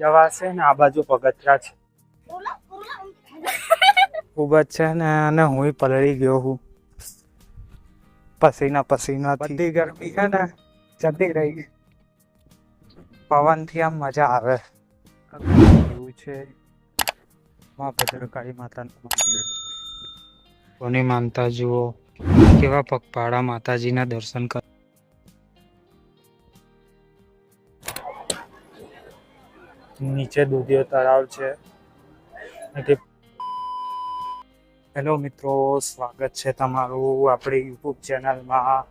જવાશે ને આ બાજુ પગથરા છે. ખૂબ જ છે ને અને હું પલળી ગયો હું. પસીના પસીના બધી ગરમી છે ને જતી રહી પવનથી આમ મજા આવે. એવું છે. માં ભદ્રકાળી માતાનું મંદિર. કોની માનતા જુઓ? કેવા પગપાળા માતાજીના દર્શન કર નીચે દૂધિયો તળાવ છે. હેલો મિત્રો, સ્વાગત છે તમારું આપણી યુટ્યુબ ચેનલમાં.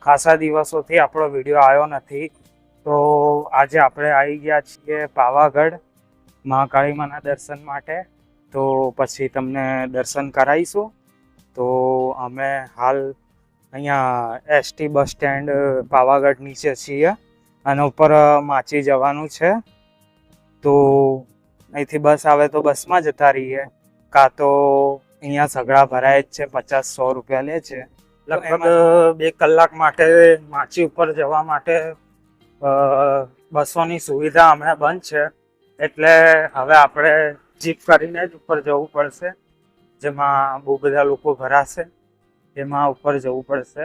ખાસા દિવસોથી આપણો વીડિયો આવ્યો નથી. તો આજે આપણે આવી ગયા છીએ પાવાગઢ મહાકાળી માના દર્શન માટે. તો પછી તમને દર્શન કરાવીશું. તો અમે હાલ અહીંયા એસટી બસ સ્ટેન્ડ પાવાગઢ નીચે છીએ. અને ઉપર માચી જવાનું છે. તો અહીંથી બસ આવે તો બસમાં જતા રહીએ. કાં તો અહીંયા સગડા ભરાય જ છે પચાસ સો રૂપિયા લે છે. લગભગ બે કલાક માટે માચી ઉપર જવા માટે બસોની સુવિધા હમણાં બંધ છે. એટલે હવે આપણે જીપ કરીને જ ઉપર જવું પડશે. જેમાં બહુ બધા લોકો ભરાશે. એમાં ઉપર જવું પડશે.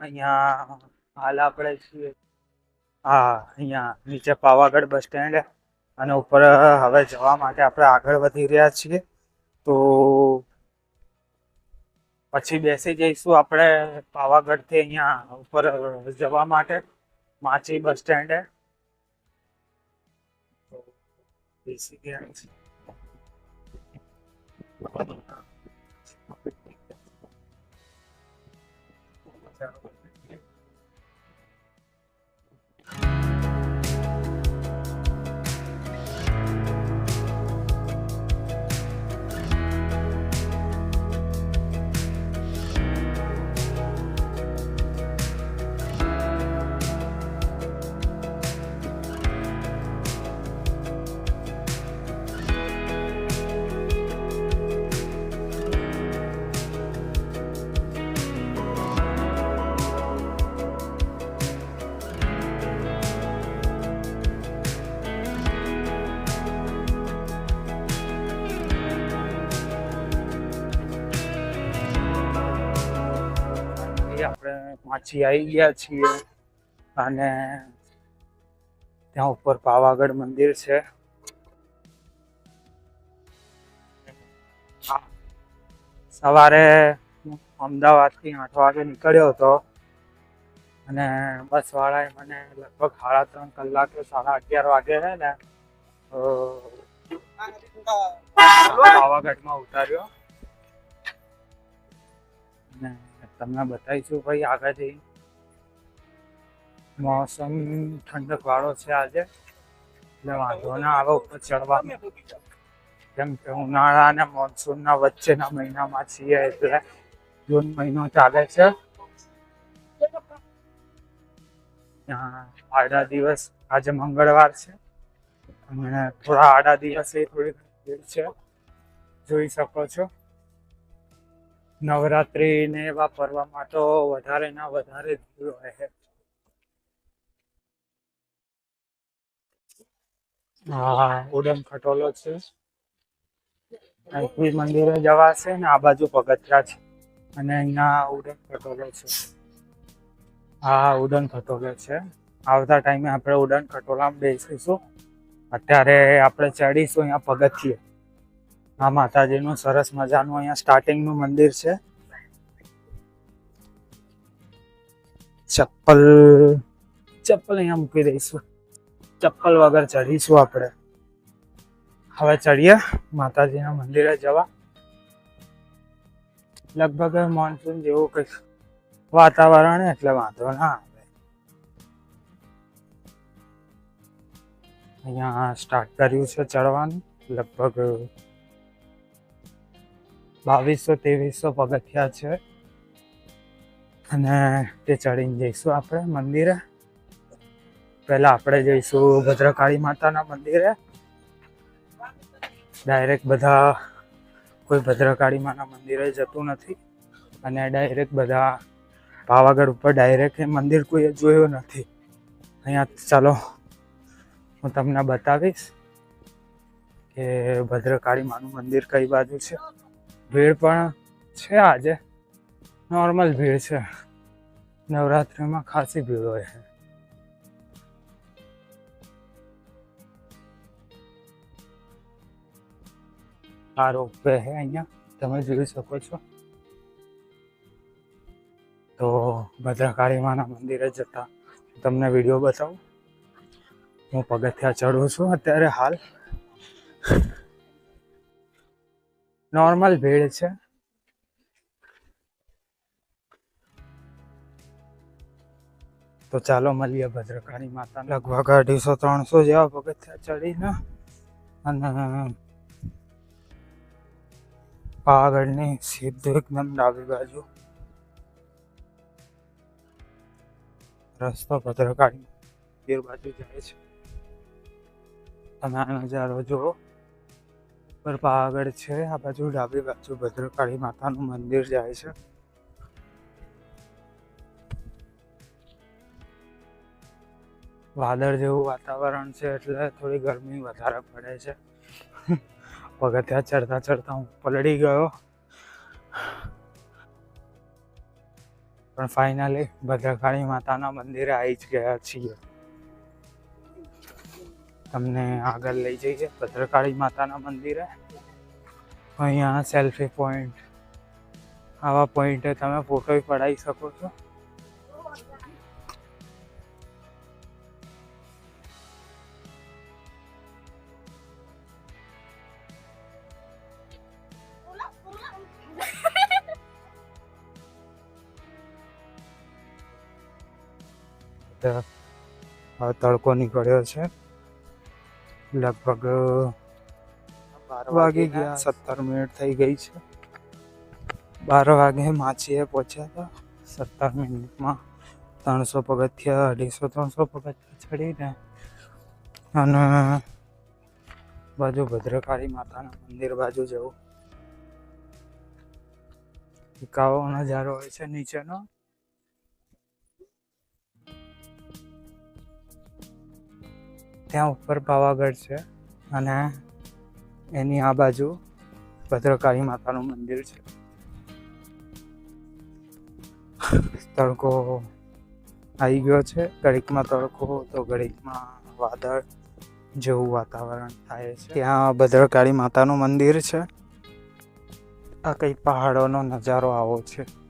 અહીંયા હાલ આપણે છીએ. હા, અહીંયા નીચે પાવાગઢ બસ સ્ટેન્ડ અને ઉપર હવે જવા માટે આપણે આગળ વધી રહ્યા છીએ. તો પછી બેસી જઈશું આપણે પાવાગઢથી અહીંયા ઉપર જવા માટે. માચી બસ સ્ટેન્ડે બેસી ગયા છીએ. પાછી આવી ગયા છીએ અને ત્યાં ઉપર પાવાગઢ મંદિર છે. સવારે અમદાવાદ અમદાવાદથી આઠ વાગે નીકળ્યો હતો અને બસ વાળાએ મને લગભગ સાડા ત્રણ કલાકે સાડા અગિયાર વાગે છે ને પાવાગઢમાં ઉતાર્યો. અને તમને બતાવીશું ભાઈ આગળથી. મોસમ ઠંડક વાળો છે આજે. એટલે વાંધો ના આવે ઉપર ચડવા. કેમ કે ઉનાળા અને મોન્સૂનના વચ્ચેના મહિનામાં છીએ એટલે જૂન મહિનો ચાલે છે. આડા દિવસ આજે મંગળવાર છે. અને થોડા આડા દિવસે થોડી ભીડ છે. જોઈ શકો છો. નવરાત્રી ને એવા તો વધારે ના વધારે હોય હા ઉડન ખટોલો છે. અહીંથી મંદિરે જવાશે ને આ બાજુ પગથિયા છે. અને અહીંયા ઉડન ખટોલો છે. હા, ઉડન ખટોલો છે. આવતા ટાઈમે આપણે ઉડન ખટોલામાં બેસીશું. અત્યારે આપણે ચડીશું અહીંયા પગથિયે. આ માતાજીનું સરસ મજાનું અહીંયા સ્ટાર્ટિંગનું મંદિર છે. ચપ્પલ ચપ્પલ અહીંયા મૂકી દઈશું. ચપ્પલ વગર ચડીશું આપણે. હવે ચડીએ માતાજીના મંદિરે જવા. લગભગ મોન્સૂન જેવું કંઈક વાતાવરણ એટલે વાંધો ના આવે. અહીંયા સ્ટાર્ટ કર્યું છે ચડવાનું. લગભગ બાવીસો ત્રેવીસો પગથિયા છે. અને તે ચડીને જઈશું આપણે મંદિરે. પહેલા આપણે જઈશું ભદ્રકાળી માતાના મંદિરે. ડાયરેક્ટ બધા કોઈ ભદ્રકાળી માના મંદિરે જતું નથી. અને ડાયરેક્ટ બધા પાવાગઢ ઉપર ડાયરેક્ટ એ મંદિર કોઈએ જોયું નથી. અહીંયા ચાલો, હું તમને બતાવીશ કે ભદ્રકાળી માનું મંદિર કઈ બાજુ છે. ભીડ પણ છે આજે. નોર્મલ ભીડ છે. નવરાત્રિમાં ખાસી ભીડ હોય છે. આ રોપવે છે અહીંયા. તમે જોઈ શકો છો. તો ભદ્રકાળી માના મંદિરે જતા. તમને વીડિયો બતાવું. હું પગથિયા ચડું છું અત્યારે હાલ. નોર્મલ ભીડ છે. તો ચાલો મળીએ ભદ્રકાળી માતા લગભગ અઢીસો, ત્રણસો જેવા પગથિયા ચડીને અને પાવાગઢની સીધું એકદમ ડાબી બાજુ રસ્તો ભદ્રકાળી ગીર બાજુ જાય છે. તમે આ નજારો જુઓ. પર પાવાગઢ છે, આ બાજુ ડાબી બાજુ ભદ્રકાળી માતાનું મંદિર જાય છે. વાદળ જેવું વાતાવરણ છે એટલે થોડી ગરમી વધારે પડે છે. પગથિયા ચડતા ચડતા હું પલળી ગયો. પણ ફાઇનલી ભદ્રકાળી માતાના મંદિરે આવી જ ગયા છીએ. તમને આગળ લઈ જઈએ ભદ્રકાળી માતાના મંદિરે. અહીંયા સેલ્ફી પોઈન્ટ આવા પોઈન્ટે તમે ફોટો પડાવી શકો છો. તડકો નીકળ્યો છે. લગભગ વાગી ગયા સત્તર મિનિટ થઈ ગઈ છે. બાર વાગે માછીએ પહોંચ્યા હતા. સત્તર મિનિટમાં ત્રણસો પગથિયા અઢીસો ત્રણસો પગથિયા ચડીને અને બાજુ ભદ્રકાળી માતાના મંદિર બાજુ જવું. કાવો નજારો હોય છે નીચેનો. ત્યાં ઉપર પાવાગઢ છે અને એની આ બાજુ ભદ્રકાળી માતાનું મંદિર છે. તડકો આવી ગયો છે. ઘડીકમાં તડકો તો ઘડીકમાં વાદળ જેવું વાતાવરણ થાય છે. ત્યાં ભદ્રકાળી માતાનું મંદિર છે. આ કઈ પહાડોનો નજારો આવો છે.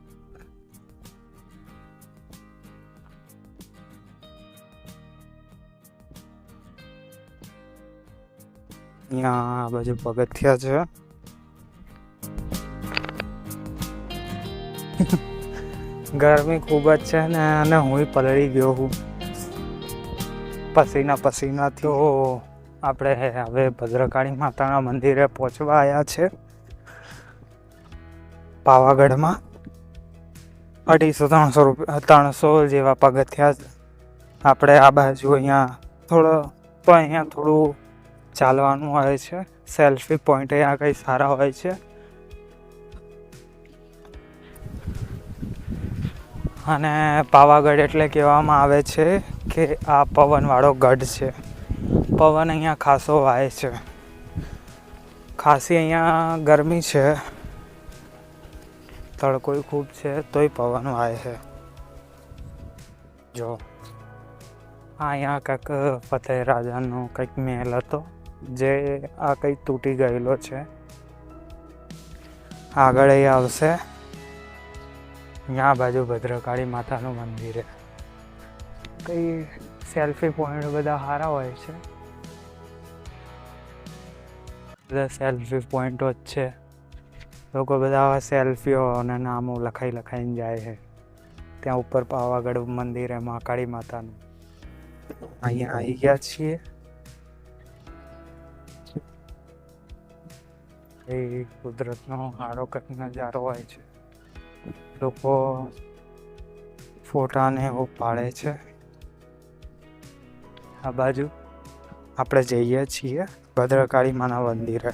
અહીંયા આ બાજુ પગથિયા છે. ગરમી ખૂબ જ છે ને, અને હું પલળી ગયો હું. પસીના પસીના તો આપણે હવે ભદ્રકાળી માતાના મંદિરે પહોંચવા આવ્યા છે. પાવાગઢમાં અઢીસો ત્રણસો રૂપિયા, ત્રણસો જેવા પગથિયા આપણે આ બાજુ અહીંયા થોડો, તો અહીંયા થોડું ચાલવાનું હોય છે. સેલ્ફી પોઈન્ટ અહીંયા કંઈ સારા હોય છે. અને પાવાગઢ એટલે કહેવામાં આવે છે કે આ પવનવાળો ગઢ છે. પવન અહીંયા ખાસો વાય છે. ખાસી અહીંયા ગરમી છે. તડકોય ખૂબ છે, તોય પવન વાય છે. જો. આ અહીંયા કંઈક ફતેહ રાજાનો કંઈક મહેલ હતો. જે આ કંઈક તૂટી ગયેલો છે. આગળ એ આવશે. અહીંયા બાજુ ભદ્રકાળી માતાનું મંદિર. કઈ સેલ્ફી પોઈન્ટ બધા સારા હોય છે. બધા સેલ્ફી પોઈન્ટો જ છે. લોકો બધા સેલ્ફીઓ અને નામો લખાઈ લખાઈને જાય છે. ત્યાં ઉપર પાવાગઢ મંદિર મહાકાળી માતાનું. અહીંયા આવી ગયા છીએ. એ કુદરતનો સારો કંઈક નજારો હોય છે. લોકો ફોટાને એવું પાડે છે. આ બાજુ આપણે જઈએ છીએ ભદ્રકાળી માના મંદિરે.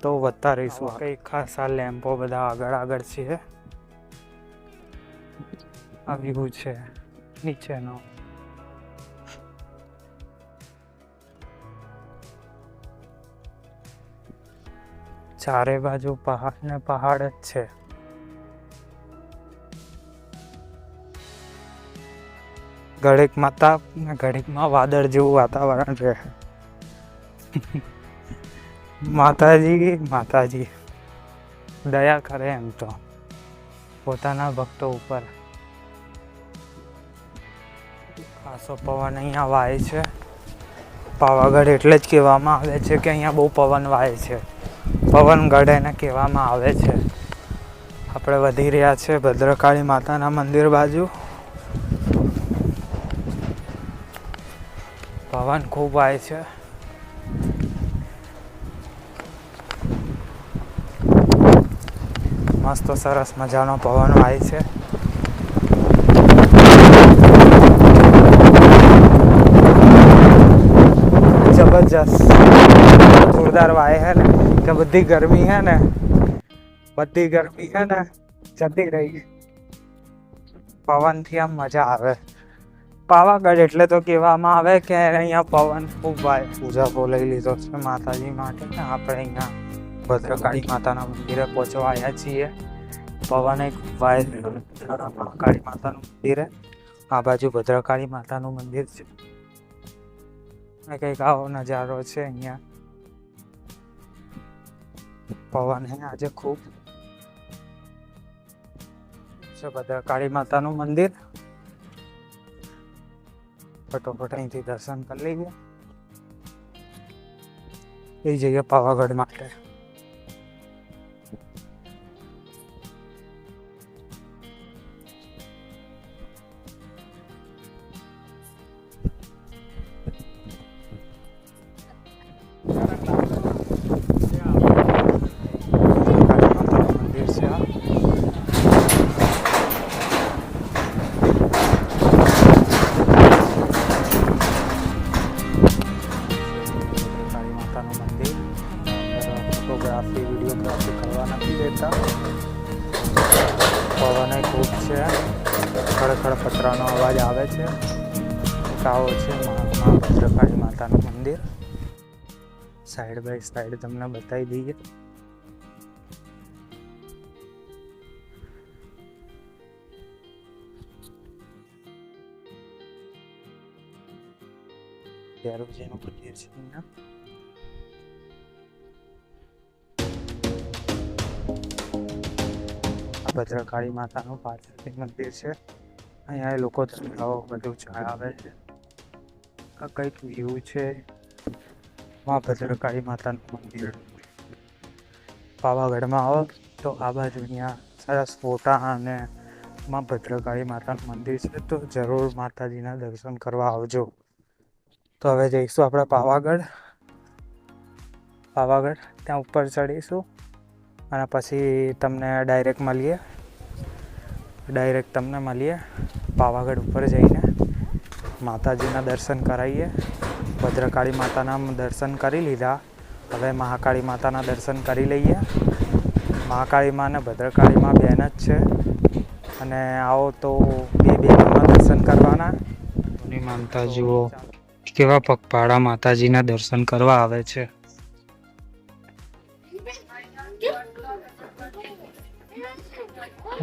તો વધતા રહીશું કંઈ આ લેમ્પો બધા આગળ આગળ છે? આ વ્યૂ છે, નીચેનો. ચારે બાજુ પહાડ ને પહાડ જ છે. ઘડીક માતા ને ઘડીકમાં વાદળ જેવું વાતાવરણ રહે. માતાજી માતાજી, દયા કરે એમ તો. પોતાના ભક્તો ઉપર. ખાસો પવન અહીંયા વાય છે. પાવાગઢ એટલે જ કહેવામાં આવે છે કે અહીંયા બહુ પવન વાય છે. પવન ગઢ એને કહેવામાં આવે છે. આપણે વધી રહ્યા છે ભદ્રકાળી માતાના મંદિર બાજુ. પવન ખૂબ વાય છે. મસ્ત સરસ મજાનો પવન વાય છે. જબરજસ્ત. જોરદાર વાય હે ને. કે બધી ગરમી છે ને, બધી ગરમી છે ને, જતી રહી. પવનથી આમ મજા આવે. પાવાગઢ એટલે તો કહેવામાં આવે કે અહીંયા પવન ખૂબ પૂજા બોલાવી લીધો છે માતાજી માટે ને આપણે અહીંયા ભદ્રકાળી માતાના મંદિરે પહોંચવા આવ્યા છીએ. પવન એક મહાકાળી માતાનું મંદિર આ બાજુ ભદ્રકાળી માતાનું મંદિર છે. કંઈક આવો નજારો છે અહીંયા. પવન હે આજે ખૂબ. છે ભદ્રકાળી માતાનું મંદિર. ફટોફટ અહીંથી દર્શન કરી લઈએ. એ જઈએ પાવાગઢ માટે. સાઈડ બાય સાઈડ તમને બતાવી દઈએ. ત્યારજીનું મંદિર છે અહીંયા આ ભદ્રકાળી માતાનું પાછળથી મંદિર છે. અહીંયા લોકો ધંધાઓ બધું ચડાવે છે. આ કંઈક વ્યૂ છે. મા ભદ્રકાળી માતાનું મંદિર. પાવાગઢમાં આવો તો આ બાજુ અહીંયા સરસ ફોટા અને માં ભદ્રકાળી માતાનું મંદિર છે તો જરૂર માતાજીના દર્શન કરવા આવજો. તો હવે જઈશું આપણે પાવાગઢ. પાવાગઢ ત્યાં ઉપર ચડીશું અને પછી તમને ડાયરેક્ટ મળીએ. ડાયરેક્ટ તમને મળીએ. પાવાગઢ ઉપર જઈને માતાજીના દર્શન કરાવીએ. ભદ્રકાળી માતાના દર્શન કરી લીધા. હવે મહાકાળી માતાના દર્શન કરી લઈએ. મહાકાળી માં અને ભદ્રકાળી માં બેન જ છે. અને આવો તો બે બહેનોના દર્શન કરવાના. માનતા જુઓ કેવા પગપાળા માતાજીના દર્શન કરવા આવે છે?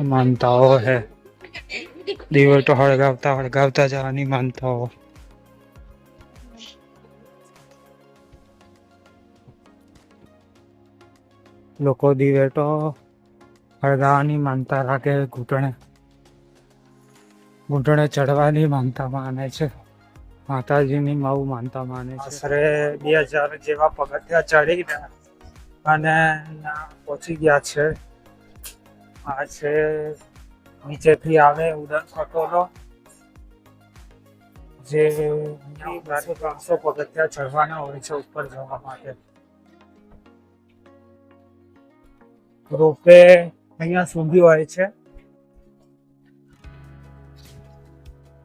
માનતાઓ હે. દિવસો હળગાવતા હળગાવતા જવાની માનતાઓ. લોકો દિવેટો હળગાવાની માનતા રાખે, ઘૂંટણે ઘૂંટણે ચડવાની માનતા માને છે. માતાજીની માવું માનતા માને છે. આશરે બે હજાર જેવા પગથિયા ચડીને અને પહોંચી ગયા છે. આ છે નીચેથી આવે ઉદર ખટોલો જે ત્રણસો પગથિયા ચડવાના હોય છે ઉપર જવા માટે. રોપે અહીંયા સુધી હોય છે.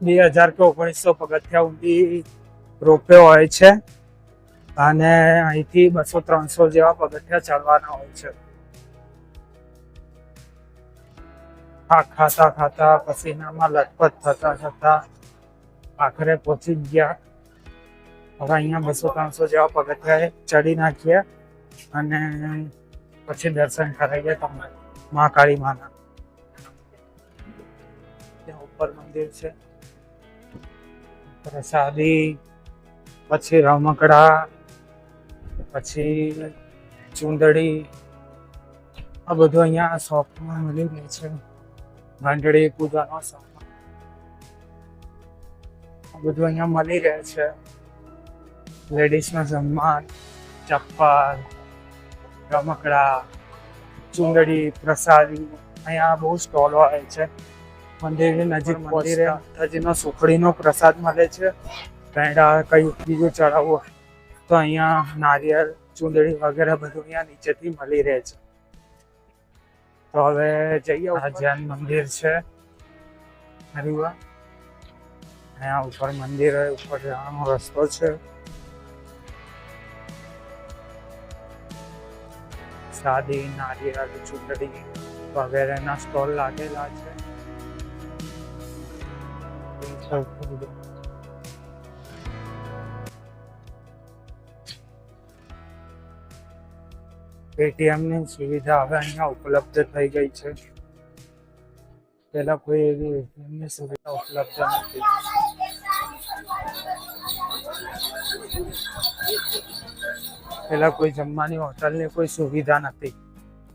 બે હજાર કે ઓગણીસો પગથિયા સુધી રોપે હોય છે અને અહીંથી બસો ત્રણસો જેવા પગથિયા ચડવાના હોય છે. થાક ખાતા ખાતા પસીનામાં લથપથ થતા થતા આખરે પહોંચી ગયા. હવે અહીંયા બસો ત્રણસો જેવા પગથિયા ચડી નાખ્યા અને પછી દર્શન કરાવીએ તમને. મહાકાળી માના. ત્યાં ઉપર મંદિર છે. પ્રસાદી, પછી રમકડા, પછી ચુંદડી. આ બધું અહીંયા શોપમાં મળી રહે છે. ઘંટડી પૂજાનો સામાન આ બધું અહીંયા મળી રહે છે. લેડીઝના સામાન ચપ્પલ રમકડા ચુંદડી પ્રસાદી અહીંયા બહુ સ્ટોલ હોય છે. મંદિરની નજીક મંદિરે માતાજીનો સુખડીનો પ્રસાદ મળે છે. પેંડા કયું બીજું ચડાવવું તો અહીંયા નારિયેળ ચુંદડી વગેરે બધું અહીંયા નીચેથી મળી રહે છે. તો હવે જઈએ જૈન મંદિર છે. હરિવા અહીંયા ઉપર મંદિર ઉપર જવાનો રસ્તો છે. સાદી નારિયેળ ચૂંટણી વગેરેના સ્ટોલ લાગેલા છે પેટીએમની સુવિધા હવે અહીંયા ઉપલબ્ધ થઈ ગઈ છે. પહેલા કોઈ એવી એમની સુવિધા ઉપલબ્ધ નથી. પહેલા કોઈ જમવાની હોટલની કોઈ સુવિધા નથી.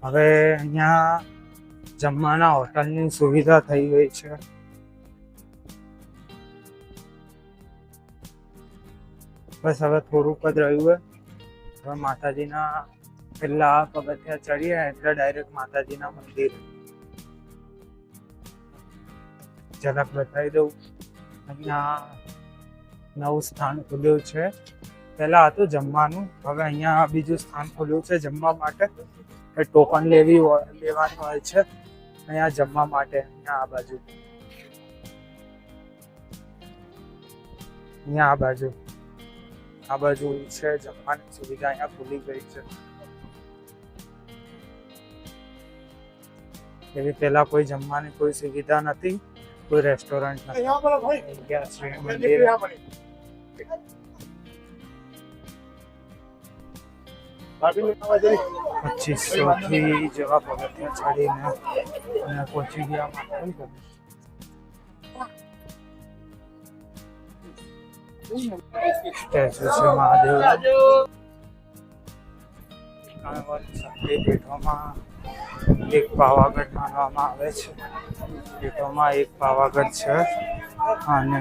હવે અહીંયા જમવાના હોટલની સુવિધા થઈ ગઈ છે. બસ હવે થોડુંક જ રહ્યું હોય હવે માતાજીના પેલા પગથિયા ચડીએ એટલે ડાયરેક્ટ માતાજીના મંદિર. ઝલક બતાવી દઉં. અહીંયા નવું સ્થાન ખુલ્યું છે. પહેલા હતું જમવાનું. હવે અહીંયા બીજું સ્થાન ખોલ્યું છે જમવા માટે. એ ટોકન લેવી હોય લેવાની હોય છે. અહીંયા જમવા માટે અહીંયા આ બાજુ. અહીંયા આ બાજુ. આ બાજુ છે જમવાની સુવિધા અહીંયા ખુલી ગઈ છે. એવી પહેલા કોઈ જમવાની કોઈ સુવિધા નથી. કોઈ રેસ્ટોરન્ટ નથી. ગયા છે મંદિર. પચીસો થી જેવા પગથિયા ચડીને અને પહોંચી ગયા સ્ટેચ્યુ છે મહાદેવ. શક્તિપીઠોમાં એક પાવાગઢ માનવામાં આવે છે. પીઠોમાં એક પાવાગઢ છે અને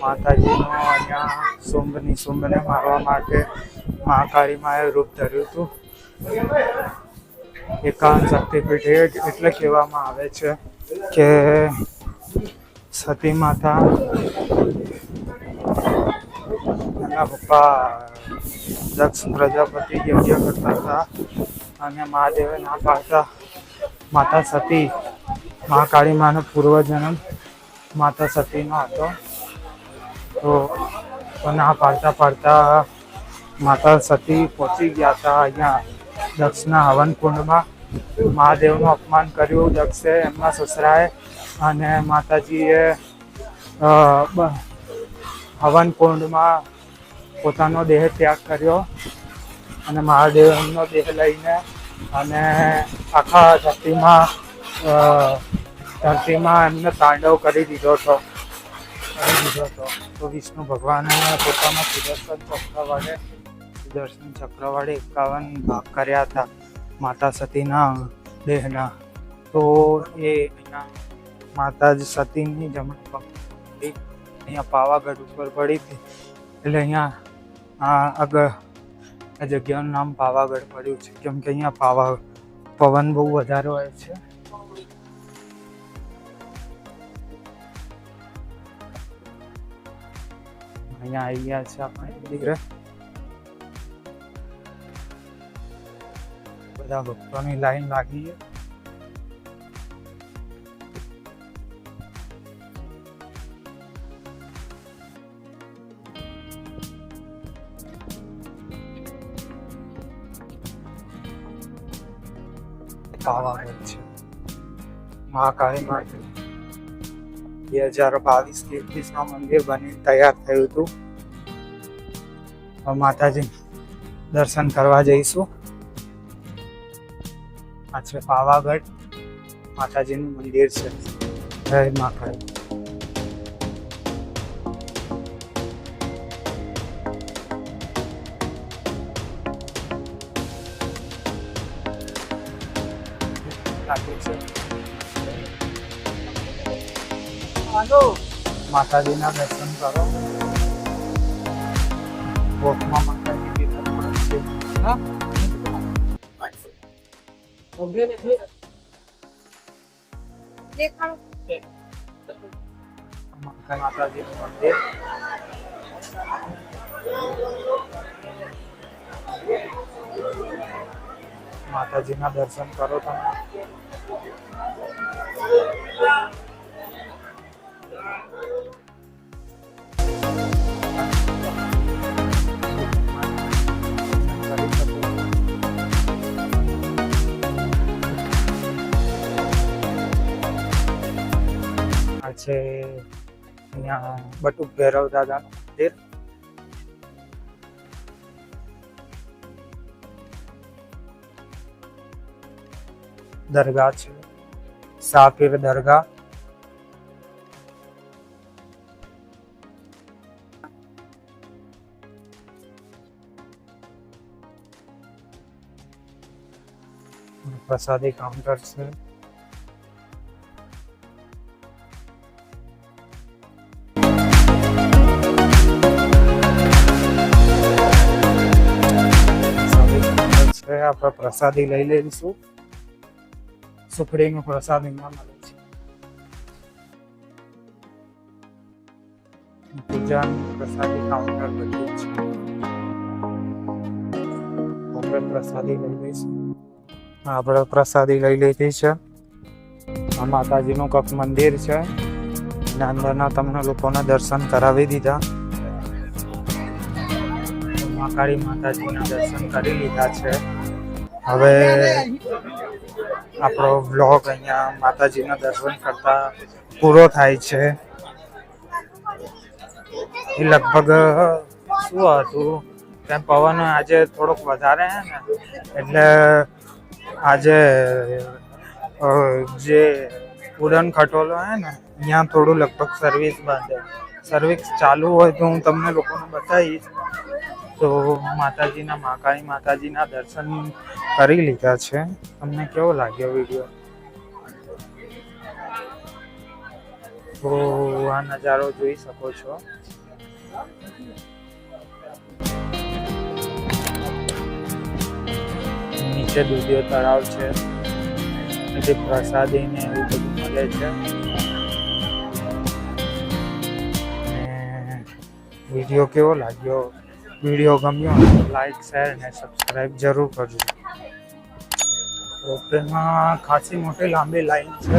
માતાજીનો અહીંયા શુંભની શુંભને મારવા માટે મહાકાળી માએ રૂપ ધર્યું હતું. એકાંત શક્તિપીઠ એટલે કહેવામાં આવે છે કે સતી માતા, એના પપ્પા દક્ષ પ્રજાપતિ યજ્ઞ કરતા હતા અને મહાદેવે ના પાડતા માતા સતી મહાકાળી માનો પૂર્વજન્મ માતા સતીનો હતો. તો ના પાડતા પાડતા માતા સતી પહોંચી ગયા હતા અહીંયા દક્ષના હવન કુંડમાં મહાદેવનું અપમાન કર્યું દક્ષે એમના સસરાએ અને માતાજીએ હવન કુંડમાં પોતાનો દેહ ત્યાગ કર્યો અને મહાદેવનો દેહ લઈને અને આખા ધરતીમાં ધરતીમાં એમને તાંડવ કરી દીધો હતો કરી દીધો હતો તો વિષ્ણુ ભગવાને પોતાના સુદર્શન ચક્ર વડે સુદર્શન ચક્ર વડે એકાવન ભાગ કર્યા હતા, માતા સતીના દેહના. તો એ અહીંયા માતા સતીની જમણી પગ અહીંયા પાવાગઢ ઉપર પડી હતી. એટલે અહીંયા આ આગળ આ જગ્યાનું નામ પાવાગઢ પડ્યું છે. કેમ કે અહીંયા પાવા પવન બહુ વધારે હોય છે. અહીંયા આવી ગયા છે આપણે મંદિરે બધા ભક્તોની લાઈન લાગી છે. પાવાગઢ છે. મહાકાળી માટે બે હજાર બાવીસ ત્રેવીસ મંદિર બની તૈયાર થયું હતું. માતાજી દર્શન કરવા જઈશું. આ છે પાવાગઢ માતાજીનું મંદિર છે. જય માતા લાગે છે માતાજીના દર્શન કરો. વોકમાં માતાજી છે. હા? માતાજીનું મંદિર. માતાજીના દર્શન કરો તમે. છે અહીંયા બટુક ભૈરવ દાદાનું મંદિર દરગાહ છે સાપીર દરગાહ પ્રસાદી કાઉન્ટર છે આપણે પ્રસાદી લઈ લઈશું. સુખડીનું પ્રસાદીમાં મળે છે. પ્રસાદી કાઉન્ટર બધું છે. આપણે પ્રસાદી લઈ લઈશું. આપણે પ્રસાદી લઈ લીધી છે. આ માતાજીનું કપ મંદિર છે. અને અંદરના તમને લોકોના દર્શન કરાવી દીધા. મહાકાળી માતાજીના દર્શન કરી લીધા છે. હવે આપણો વ્લોગ અહીંયા માતાજીના દર્શન કરતા પૂરો થાય છે. એ લગભગ શું હતું? કેમ પવન આજે થોડોક વધારે હે ને? એટલે આજે જે ઉડન ખટોલો હે ને અહીંયા થોડું લગભગ સર્વિસ બંધ સર્વિસ ચાલુ હોય તો હું તમને લોકોને બતાવીશ. તો માતાજીના મહાકાળી માતાજીના દર્શન કરી લીધા છે. તમને કેવો લાગ્યો વીડિયો તો આ નજારો જોઈ શકો છો. નીચે દૂધિયો તળાવ છે. જે પ્રસાદી ને એવું બધું મળે છે. વીડિયો કેવો લાગ્યો? વીડિયો ગમ્યો લાઈક શેર અને સબસ્ક્રાઈબ જરૂર કરજો. રોપવેમાં ખાસી મોટી લાંબી લાઈન છે.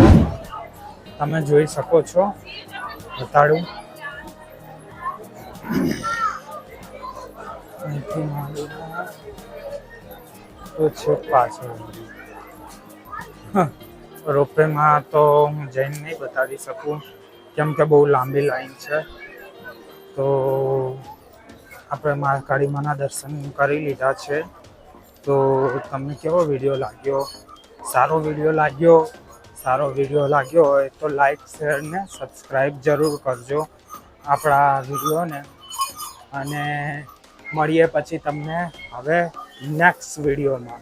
તમે જોઈ શકો છો. બતાડું. તો છે પાછળ. રોપવેમાં તો હું જઈને નહીં બતાવી શકું. કેમ કે બહુ લાંબી લાઈન છે. તો આપણે મા માના દર્શન કરી લીધા છે. તો તમને કેવો વીડિયો લાગ્યો? સારો વીડિયો લાગ્યો? સારો વીડિયો લાગ્યો હોય તો લાઈક, શેર ને સબસ્ક્રાઈબ જરૂર કરજો આપણા વિડીયોને. અને મળીએ પછી તમને હવે નેક્સ્ટ વિડીયોમાં.